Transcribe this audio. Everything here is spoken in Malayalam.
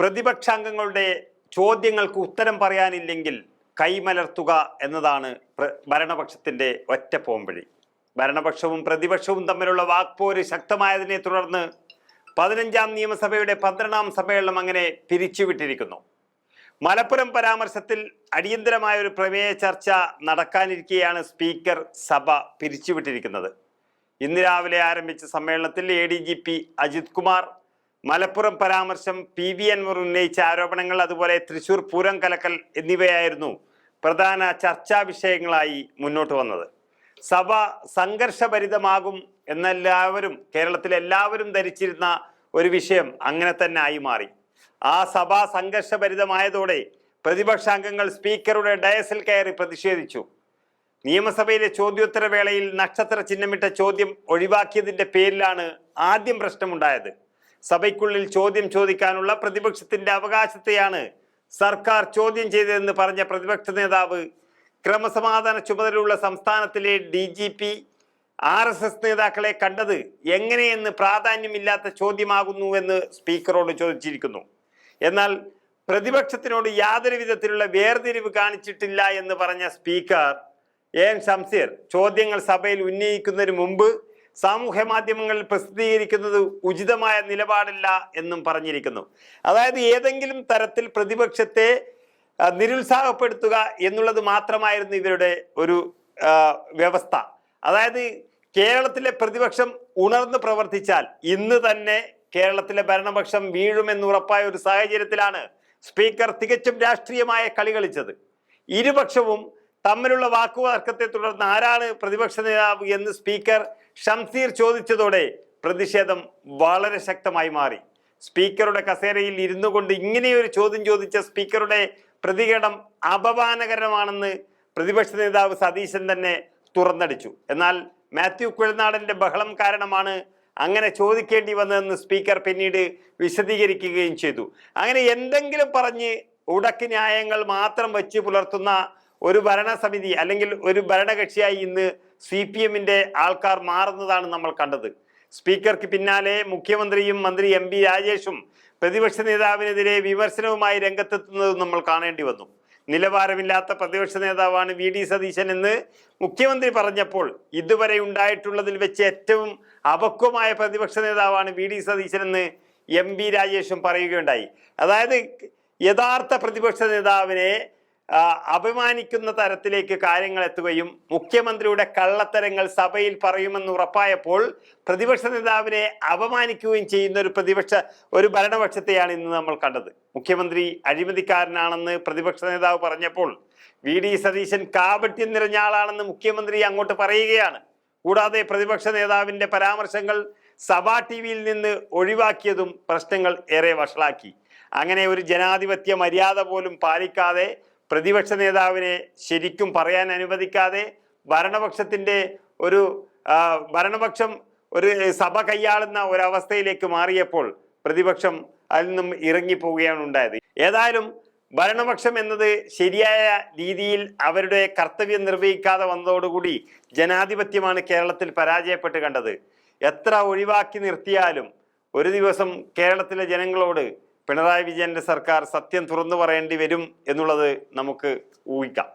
പ്രതിപക്ഷാംഗങ്ങളുടെ ചോദ്യങ്ങൾക്ക് ഉത്തരം പറയാനില്ലെങ്കിൽ കൈമലർത്തുക എന്നതാണ് ഭരണപക്ഷത്തിന്റെ ഒറ്റ പോംവഴി. ഭരണപക്ഷവും പ്രതിപക്ഷവും തമ്മിലുള്ള വാക്പോര് ശക്തമായതിനെ തുടർന്ന് പതിനഞ്ചാം നിയമസഭയുടെ പന്ത്രണ്ടാം സമ്മേളനം അങ്ങനെ പിരിച്ചുവിട്ടിരിക്കുന്നു. മലപ്പുറം പരാമർശത്തിൽ അടിയന്തരമായ ഒരു പ്രമേയ ചർച്ച നടക്കാനിരിക്കെയാണ് സ്പീക്കർ സഭ പിരിച്ചുവിട്ടിരിക്കുന്നത്. ഇന്ന് രാവിലെ ആരംഭിച്ച സമ്മേളനത്തിൽ A D G P Ajith Kumar Malappuram പരാമർശം പി വി അൻവർ ഉന്നയിച്ച ആരോപണങ്ങൾ അതുപോലെ തൃശൂർ പൂരം കലക്കൽ എന്നിവയായിരുന്നു പ്രധാന ചർച്ചാ വിഷയങ്ങളായി മുന്നോട്ട് വന്നത്. സഭ സംഘർഷഭരിതമാകും എന്നെല്ലാവരും കേരളത്തിലെ എല്ലാവരും ധരിച്ചിരുന്ന ഒരു വിഷയം അങ്ങനെ തന്നെ ആയി മാറി. ആ സഭ സംഘർഷഭരിതമായതോടെ പ്രതിപക്ഷാംഗങ്ങൾ സ്പീക്കറുടെ ഡയസിൽ കയറി പ്രതിഷേധിച്ചു. നിയമസഭയിലെ ചോദ്യോത്തരവേളയിൽ നക്ഷത്ര ചിഹ്നമിട്ട ചോദ്യം ഒഴിവാക്കിയതിന്റെ പേരിലാണ് ആദ്യം പ്രശ്നമുണ്ടായത്. സഭയ്ക്കുള്ളിൽ ചോദ്യം ചോദിക്കാനുള്ള പ്രതിപക്ഷത്തിന്റെ അവകാശത്തെയാണ് സർക്കാർ ചോദ്യം ചെയ്തതെന്ന് പറഞ്ഞ പ്രതിപക്ഷ നേതാവ് ക്രമസമാധാന ചുമതലയുള്ള സംസ്ഥാനത്തിലെ D G P R S S നേതാക്കളെ കണ്ടത് എങ്ങനെയെന്ന് പ്രാധാന്യമില്ലാത്ത ചോദ്യമാകുന്നുവെന്ന് സ്പീക്കറോട് ചോദിച്ചിരിക്കുന്നു. എന്നാൽ പ്രതിപക്ഷത്തിനോട് യാതൊരു വിധത്തിലുള്ള വേർതിരിവ് കാണിച്ചിട്ടില്ല എന്ന് പറഞ്ഞ സ്പീക്കർ എൻ ഷംസീർ ചോദ്യങ്ങൾ സഭയിൽ ഉന്നയിക്കുന്നതിന് മുമ്പ് സാമൂഹ്യ മാധ്യമങ്ങളിൽ പ്രസിദ്ധീകരിക്കുന്നത് ഉചിതമായ നിലപാടില്ല എന്നും പറഞ്ഞിരിക്കുന്നു. അതായത് ഏതെങ്കിലും തരത്തിൽ പ്രതിപക്ഷത്തെ നിരുത്സാഹപ്പെടുത്തുക എന്നുള്ളത് മാത്രമായിരുന്നു ഇവരുടെ ഒരു വ്യവസ്ഥ. അതായത് കേരളത്തിലെ പ്രതിപക്ഷം ഉണർന്ന് പ്രവർത്തിച്ചാൽ ഇന്ന് തന്നെ കേരളത്തിലെ ഭരണപക്ഷം വീഴുമെന്ന് ഉറപ്പായ ഒരു സാഹചര്യത്തിലാണ് സ്പീക്കർ തികച്ചും രാഷ്ട്രീയമായ കളി കളിച്ചത്. ഇരുപക്ഷവും തമ്മിലുള്ള വാക്കുതർക്കത്തെ തുടർന്ന് ആരാണ് പ്രതിപക്ഷ നേതാവ് എന്ന് സ്പീക്കർ ഷംസീർ ചോദിച്ചതോടെ പ്രതിഷേധം വളരെ ശക്തമായി മാറി. സ്പീക്കറുടെ കസേരയിൽ ഇരുന്നു കൊണ്ട് ഇങ്ങനെയൊരു ചോദ്യം ചോദിച്ച സ്പീക്കറുടെ പ്രതികരണം അപമാനകരമാണെന്ന് പ്രതിപക്ഷ നേതാവ് സതീശൻ തന്നെ തുറന്നടിച്ചു. എന്നാൽ മാത്യു കുഴനാടന്റെ ബഹളം കാരണമാണ് അങ്ങനെ ചോദിക്കേണ്ടി വന്നതെന്ന് സ്പീക്കർ പിന്നീട് വിശദീകരിക്കുകയും ചെയ്തു. അങ്ങനെ എന്തെങ്കിലും പറഞ്ഞ് ഉടക്ക് ന്യായങ്ങൾ മാത്രം വെച്ച് പുലർത്തുന്ന ഒരു ഭരണസമിതി അല്ലെങ്കിൽ ഒരു ഭരണകക്ഷിയായി ഇന്ന് സി പി എമ്മിന്റെ ആൾക്കാർ മാറുന്നതാണ് നമ്മൾ കണ്ടത്. സ്പീക്കർക്ക് പിന്നാലെ മുഖ്യമന്ത്രിയും മന്ത്രി എം പി രാജേഷും പ്രതിപക്ഷ നേതാവിനെതിരെ വിമർശനവുമായി രംഗത്തെത്തുന്നത് നമ്മൾ കാണേണ്ടി വന്നു. നിലവാരമില്ലാത്ത പ്രതിപക്ഷ നേതാവാണ് വി ഡി സതീശൻ എന്ന് മുഖ്യമന്ത്രി പറഞ്ഞപ്പോൾ ഇതുവരെ ഉണ്ടായിട്ടുള്ളതിൽ വെച്ച് ഏറ്റവും അപക്വമായ പ്രതിപക്ഷ നേതാവാണ് വി ഡി സതീശൻ എന്ന് എം പി രാജേഷും പറയുകയുണ്ടായി. അതായത് യഥാർത്ഥ പ്രതിപക്ഷ നേതാവിനെ അപമാനിക്കുന്ന തരത്തിലേക്ക് കാര്യങ്ങൾ എത്തുകയും മുഖ്യമന്ത്രിയുടെ കള്ളത്തരങ്ങൾ സഭയിൽ പറയുമെന്ന് ഉറപ്പായപ്പോൾ പ്രതിപക്ഷ നേതാവിനെ അപമാനിക്കുകയും ചെയ്യുന്ന ഒരു പ്രതിപക്ഷ ഒരു ഭരണപക്ഷത്തെയാണ് ഇന്ന് നമ്മൾ കണ്ടത്. മുഖ്യമന്ത്രി അഴിമതിക്കാരനാണെന്ന് പ്രതിപക്ഷ നേതാവ് പറഞ്ഞപ്പോൾ വി. ഡി. സതീശൻ കാപട്യം നിറഞ്ഞ ആളാണെന്ന് മുഖ്യമന്ത്രി അങ്ങോട്ട് പറയുകയാണ്. കൂടാതെ പ്രതിപക്ഷ നേതാവിന്റെ പരാമർശങ്ങൾ സഭാ ടി വിയിൽ നിന്ന് ഒഴിവാക്കിയതും പ്രശ്നങ്ങൾ ഏറെ വഷളാക്കി. അങ്ങനെ ഒരു ജനാധിപത്യ മര്യാദ പോലും പാലിക്കാതെ പ്രതിപക്ഷ നേതാവിനെ ശരിക്കും പറയാൻ അനുവദിക്കാതെ ഭരണപക്ഷത്തിന്റെ ഒരു ഭരണപക്ഷം ഒരു സഭ കൈയാളുന്ന ഒരവസ്ഥയിലേക്ക് മാറിയപ്പോൾ പ്രതിപക്ഷം അതിൽ നിന്നും ഇറങ്ങിപ്പോവുകയാണ് ഉണ്ടായത്. ഏതായാലും ഭരണപക്ഷം എന്നത് ശരിയായ രീതിയിൽ അവരുടെ കർത്തവ്യം നിർവഹിക്കാതെ വന്നതോടുകൂടി ജനാധിപത്യമാണ് കേരളത്തിൽ പരാജയപ്പെട്ട് കണ്ടത്. എത്ര ഒഴിവാക്കി നിർത്തിയാലും ഒരു ദിവസം കേരളത്തിലെ ജനങ്ങളോട് പിണറായി വിജയന്റെ സർക്കാർ സത്യം തുറന്നു പറയേണ്ടി വരും എന്നുള്ളത് നമുക്ക് ഊഹിക്കാം.